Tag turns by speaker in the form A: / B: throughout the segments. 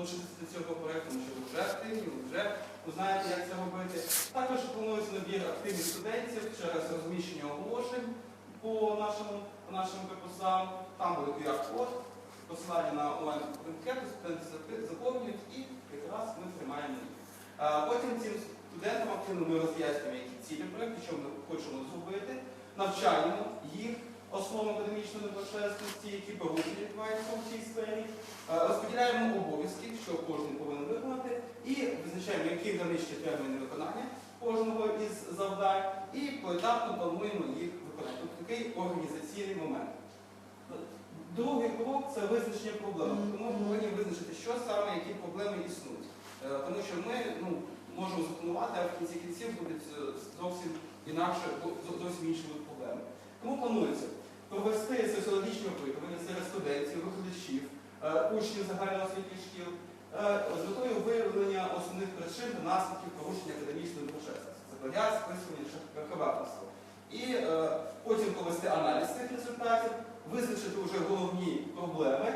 A: долучитися до цього проєкту, тому що ви вже активні, ви вже знаєте, як це робити. Також планується набір активних студентів через розміщення оголошень по нашому, по нашим корпусам. Там буде QR-код, посилання на онлайн-анкету, студенти заповнюють і якраз ми приймаємо їх. Потім цим студентам активно ми роз'яснюємо, які цілі проєкту, що ми хочемо зробити, навчаємо їх основам академічної доброчесності, які порушення відбуваються у цій сфері, Е, розподіляємо обов'язки, що кожен повинен виконати, і визначаємо, які граничні терміни виконання кожного із завдань, і поетапно плануємо їх виконати. Тобто такий організаційний момент. Другий крок це визначення проблем. Тому ми повинні визначити, що саме, які проблеми існують. Е, Тому що ми ну, можемо запланувати, а в кінці кінців будуть е, зовсім інакше, зовсім інші проблеми. Тому планується провести соціологічне опитування серед студентів, викладачів, е, учнів загальноосвітніх шкіл е, з метою виявлення основних причин та наслідків порушення академічної доброчесності, плагіат, списування чи. І е, потім провести аналіз цих результатів, визначити вже головні проблеми,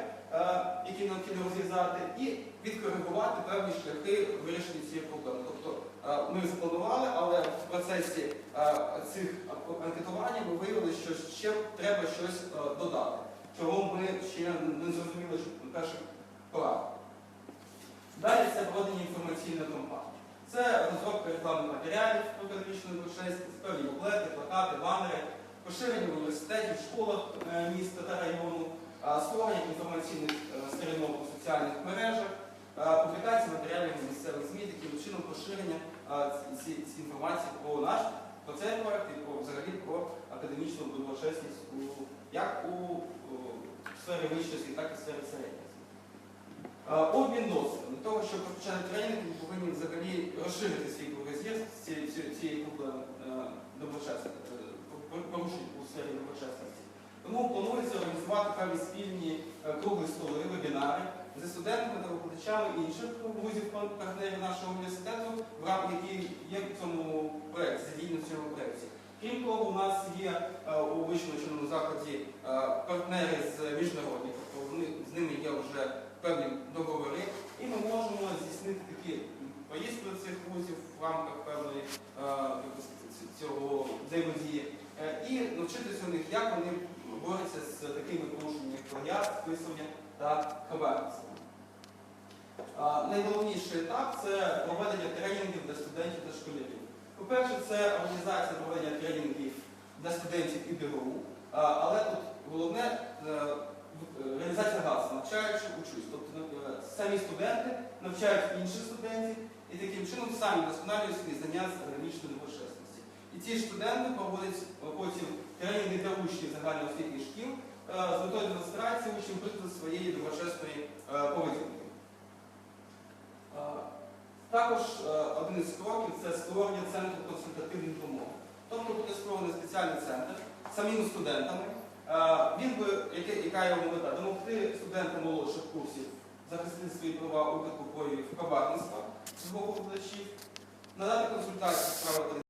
A: які необхідно розв'язати, і відкоригувати певні шляхи вирішення цієї проблеми. Тобто ми запланували, в процесі е, цих анкетування ми виявили, що ще треба щось е, додати, чого ми ще не зрозуміли на перших порах. Далі це проведення інформаційної кампанії. Це розробка рекламних матеріалів про академічну доброчесність, певні буклети, плакати, банери, поширення в університетів, школах е, міста та району, створення інформаційних сторінок у соціальних мережах, а, публікація матеріалів місцевих ЗМІ, таким чином поширення а, ці- ці- ці інформації про наш про цей проект і про взагалі про академічну доброчесність як у, сфері вищої освіти, так і в сфері середньої. Обмін досвідом. Для того, щоб розпочати тренінг, ми повинні взагалі розширити свій кругозір цієї, цієї- цієї проблеми е, е, порушень у сфері доброчесності. Тому планується організувати певні спільні е, круглі столи, вебінари зі студентами та викладачами інших вузів партнерів нашого університету, в рамках які є в цьому проєкті, задіяні в цьому проєкті. Крім того, у нас є е, у вищому навчальному закладі е, партнери з міжнародних, тобто з ними є вже певні договори, і ми можемо здійснити такі поїздки до цих вузів в рамках певної е, цього взаємодії і навчитися у них, як вони борються з такими порушеннями, плагіат, списування та. А, Найголовніший етап це проведення тренінгів для студентів та школярів. По-перше, це організація проведення тренінгів для студентів і ДГУ, але тут головне е, реалізація гаслу, навчаючи учусь. Тобто е, самі студенти навчають інших студентів і таким чином самі вдосконалюють свої знання з академічної доброчесності. І ці студенти проводять потім тренінги для учнів загальноосвітніх шкіл е, з метою демонстрації учнів прикладу своєї доброчесної е, поведінки. Е, Також е, один із кроків це створення центру консультативної допомоги. Тобто буде створений спеціальний центр самими студентами. Він би, яка його мета, допомогти студентам молодших курсів захистити свої права у випадку проявів хабарництва з боку викладачів, надати консультації з